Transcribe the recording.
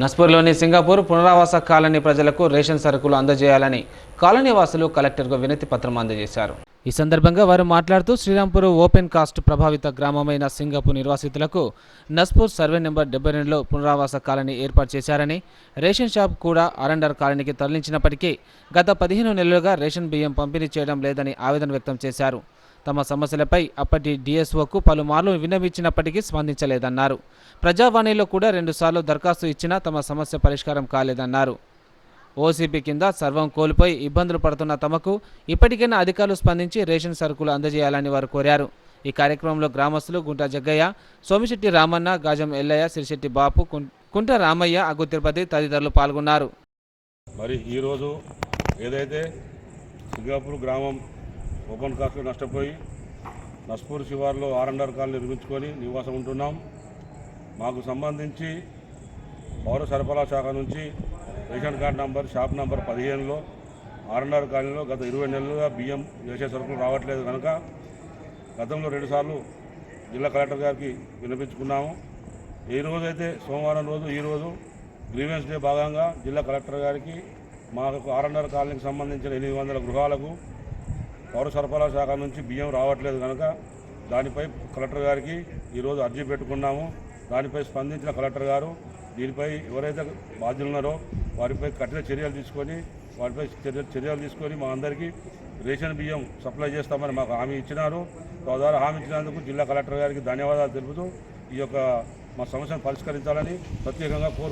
నస్పూర్లోని Singapore పునరావాస colony ప్రజలకు ration సరుకులు అందజేయాలని కాలనీ వాసులు కలెక్టర్కు వినతి పత్రం అందజేశారు. ఈ సందర్భంగా వారు మాట్లాడుతూ శ్రీరాంపూర్ ఓపెన్ కాస్ట్ ప్రభావిత గ్రామమైన సింగపూర్ నిర్వాసితులకు నస్పూర్ సర్వే నెంబర్ డెబ్బై రెండులో పునరావాస కాలనీ ఏర్పాటు చేశారని రేషన్ షాప్ కూడా అరండర్ కాలనీకి తరలించినప్పటికీ గత పదిహేను నెలలుగా రేషన్ బియ్యం పంపిణీ చేయడం లేదని ఆవేదన వ్యక్తం చేశారు. తమ సమస్యలపై అప్పటి డిఎస్ఓకు పలుమార్లు విన్నవించినప్పటికీ స్పందించలేదన్నారు. ప్రజావాణిలో కూడా రెండుసార్లు దరఖాస్తు ఇచ్చినా తమ సమస్య పరిష్కారం కాలేదన్నారు. ఓసీపీ కింద సర్వం కోల్పోయి ఇబ్బందులు పడుతున్న తమకు ఇప్పటికైనా అధికారులు స్పందించి రేషన్ సరుకులు అందజేయాలని వారు కోరారు. ఈ కార్యక్రమంలో గ్రామస్తులు గుంట జగ్గయ్య సోమిశెట్టి రామన్న గాజం ఎల్లయ్య సిరిశెట్టి బాపు కుంట రామయ్య అగ్గు తిరుపతి తదితరులు పాల్గొన్నారు. మరి ఈరోజు ఏదైతే సింగాపూర్ గ్రామం ఓపెన్ కాస్ట్లో నష్టపోయి నస్పూర్ శివార్లో ఆర్ఎండ్ఆర్ కాలనీ నిర్మించుకొని నివాసం ఉంటున్నాం. మాకు సంబంధించి పౌర సరఫరా శాఖ నుంచి ration card number shop number పదిహేనులో ఆర్ఎన్ఆర్ కాలనీలో గత ఇరవై నెలలుగా బియ్యం వేసే సరుకులు రావట్లేదు కనుక గతంలో రెండుసార్లు జిల్లా కలెక్టర్ గారికి వినిపించుకున్నాము ఈ రోజైతే సోమవారం రోజు ఈరోజు గ్రీవెన్స్ డే భాగంగా జిల్లా కలెక్టర్ గారికి మాకు ఆర్ఎన్ఆర్ కాలనీకి సంబంధించిన ఎనిమిది వందల గృహాలకు పౌర సరఫరా శాఖ నుంచి బియ్యం రావట్లేదు కనుక దానిపై కలెక్టర్ గారికి ఈరోజు అర్జీ పెట్టుకున్నాము. దానిపై స్పందించిన కలెక్టర్ గారు దీనిపై ఎవరైతే బాధ్యులు ఉన్నారో వారిపై కఠిన చర్యలు తీసుకొని వారిపై చర్య చర్యలు తీసుకొని మా అందరికీ రేషన్ బియ్యం సప్లై చేస్తామని మాకు హామీ ఇచ్చినారు. తద్వారా హామీ ఇచ్చినందుకు జిల్లా కలెక్టర్ గారికి ధన్యవాదాలు తెలుపుతూ ఈ యొక్క మా సమస్యను పరిష్కరించాలని ప్రత్యేకంగా కోరుకుంటున్నాను